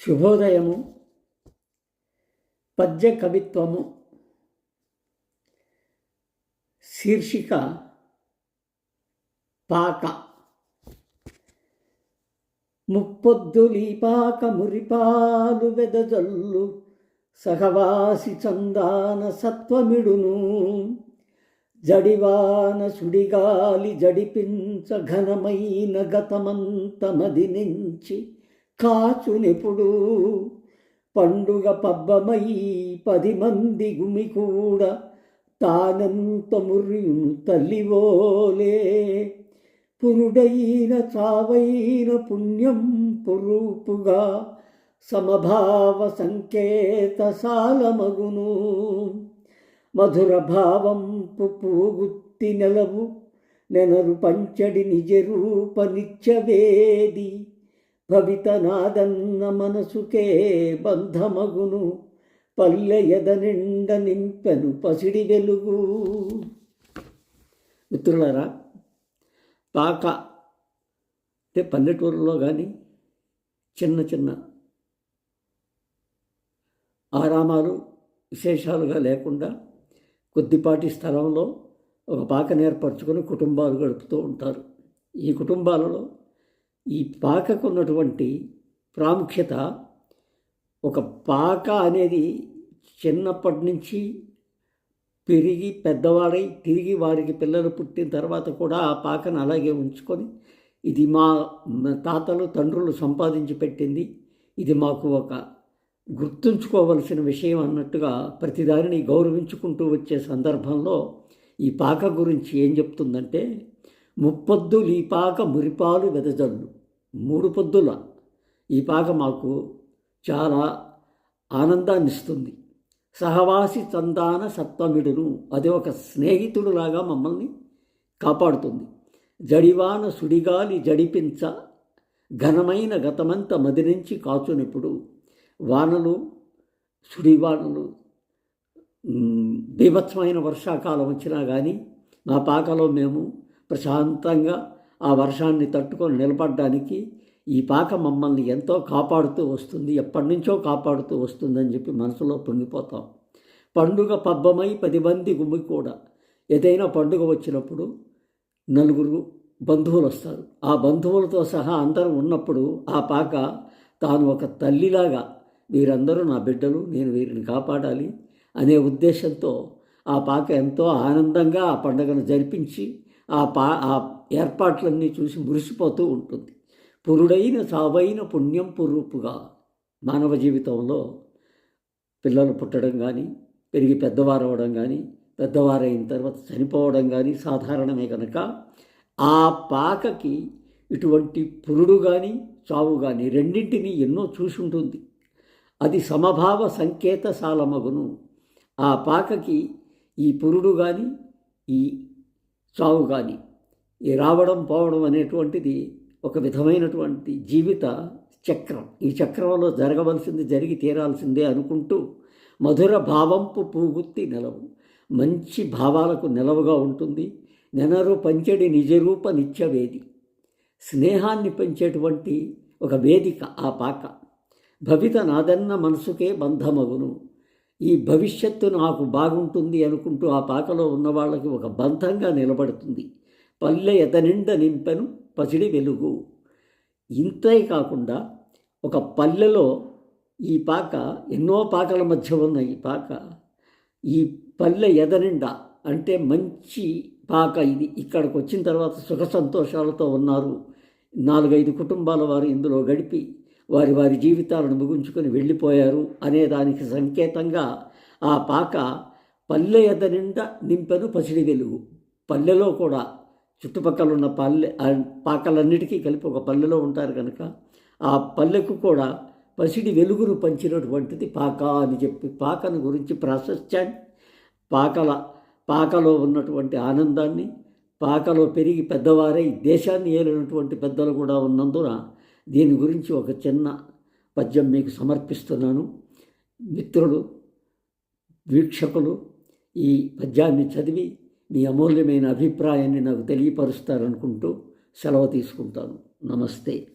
శుభోదయము పద్య కవిత్వము శీర్షిక పాక. ముప్పొద్దులీపాక మురిపాలు వెదజల్లు సహవాసి చందాన సత్వమిడును. జడివాన సుడిగాలి జడిపించ ఘనమైన గతమంతమది నుంచి కాచునెప్పుడు పండుగ పబ్బమై పది మంది గుమి కూడా తానంత ముర్యును తల్లివోలే. పురుడైన చావైన పుణ్యం పురూపుగా సమభావ సంకేత సాలమగును మధుర భావం పూగుత్తి నెలవు నెనరు పంచడి నిజ వేది నిత్యవేది భవితనాదన్న మనసుకే బంధమగును పల్లె ఎద నిండ నింపెను పసిడి వెలుగు. మిత్రులారా పాక అంటే పల్లెటూరులో కానీ చిన్న చిన్న ఆరామాలు విశేషాలుగా లేకుండా కొద్దిపాటి స్థలంలో ఒక పాకను ఏర్పరచుకొని కుటుంబాలు గడుపుతూ ఉంటారు. ఈ కుటుంబాలలో ఈ పాకకు ఉన్నటువంటి ప్రాముఖ్యత ఒక పాక అనేది చిన్నప్పటి నుంచి పెరిగి పెద్దవాడై తిరిగి వారికి పిల్లలు పుట్టిన తర్వాత కూడా ఆ పాకను అలాగే ఉంచుకొని ఇది మా తాతలు తండ్రులు సంపాదించి పెట్టింది. ఇది మాకు ఒక గుర్తుంచుకోవలసిన విషయం అన్నట్టుగా ప్రతిదారిని గౌరవించుకుంటూ వచ్చే సందర్భంలో ఈ పాక గురించి ఏం చెప్తుందంటే ముప్పొద్దు ఈ పాక మురిపాలు వెదజల్లు. మూడు పొద్దుల ఈ పాక మాకు చాలా ఆనందాన్ని ఇస్తుంది సహవాసి చందాన సత్వమిడును అది ఒక స్నేహితుడులాగా మమ్మల్ని కాపాడుతుంది. జడివాన సుడిగాలి జడిపించ ఘనమైన గతమంత మదిరించి కాచునిప్పుడు వానలు సుడివానలు బీభత్సమైన వర్షాకాలం వచ్చినా కానీ మా పాకలో మేము ప్రశాంతంగా ఆ వర్షాన్ని తట్టుకొని నిలబడడానికి ఈ పాక మమ్మల్ని ఎంతో కాపాడుతూ వస్తుంది ఎప్పటి నుంచో కాపాడుతూ వస్తుందని చెప్పి మనసులో పొంగిపోతాం. పండుగ పబ్బమై పది మంది గుమ్మి కూడా. ఏదైనా పండుగ వచ్చినప్పుడు నలుగురు బంధువులు వస్తారు. ఆ బంధువులతో సహా అందరం ఉన్నప్పుడు ఆ పాక తాను ఒక తల్లిలాగా వీరందరూ నా బిడ్డలు నేను వీరిని కాపాడాలి అనే ఉద్దేశంతో ఆ పాక ఎంతో ఆనందంగా ఆ పండుగను జరిపించి ఆ పా ఆ ఏర్పాట్లన్నీ చూసి మురిసిపోతూ ఉంటుంది. పురుడైన సావైన పుణ్యం పురూపుగా మానవ జీవితంలో పిల్లలు పుట్టడం కానీ పెరిగి పెద్దవారు అవ్వడం కానీ పెద్దవారైన తర్వాత చనిపోవడం కానీ సాధారణమే కనుక ఆ పాకకి ఇటువంటి పురుడు కానీ చావు కానీ రెండింటినీ ఎన్నో చూసి ఉంటుంది అది సమభావ సంకేత సాలమగును ఆ పాకకి ఈ పురుడు కానీ ఈ చావు కానీ ఈ రావడం పోవడం అనేటువంటిది ఒక విధమైనటువంటి జీవిత చక్రం. ఈ చక్రంలో జరగవలసింది జరిగి తీరాల్సిందే అనుకుంటూ మధుర భావంపు పూగుత్తి నిలవు. మంచి భావాలకు నిలవుగా ఉంటుంది. నెనరు పంచడి నిజరూప నిత్యవేది స్నేహాన్ని పెంచేటువంటి ఒక వేదిక ఆ పాక. భవిత నాదన్న మనసుకే బంధమగును. ఈ భవిష్యత్తు నాకు బాగుంటుంది అనుకుంటూ ఆ పాకలో ఉన్న వాళ్ళకి ఒక బంధంగా నిలబడుతుంది. పల్లె ఎదనిండ నింపెను పసిడి వెలుగు. ఇంతే కాకుండా ఒక పల్లెలో ఈ పాక ఎన్నో పాకల మధ్య ఉన్న ఈ పాక. ఈ పల్లె ఎదనిండా అంటే మంచి పాక ఇది. ఇక్కడికి వచ్చిన తర్వాత సుఖ సంతోషాలతో ఉన్నారు. నాలుగైదు కుటుంబాల వారు ఇందులో గడిపి వారి వారి జీవితాలను ముగించుకొని వెళ్ళిపోయారు అనే దానికి సంకేతంగా ఆ పాక పల్లె ఎద నిండా నింపెను పసిడి వెలుగు. పల్లెలో కూడా చుట్టుపక్కల ఉన్న పల్లె పాకలన్నిటికీ కలిపి ఒక పల్లెలో ఉంటారు కనుక ఆ పల్లెకు కూడా పసిడి వెలుగును పంచినటువంటిది పాక అని చెప్పి పాకను గురించి ప్రాశస్త్యాన్ని పాకల పాకలో ఉన్నటువంటి ఆనందాన్ని పాకలో పెరిగి పెద్దవారై దేశాన్ని ఏలినటువంటి పెద్దలు కూడా ఉన్నందున దీని గురించి ఒక చిన్న పద్యం మీకు సమర్పిస్తున్నాను. మిత్రులు వీక్షకులు ఈ పద్యాన్ని చదివి మీ అమూల్యమైన అభిప్రాయాన్ని నాకు తెలియపరుస్తారనుకుంటూ సెలవు తీసుకుంటాను. నమస్తే.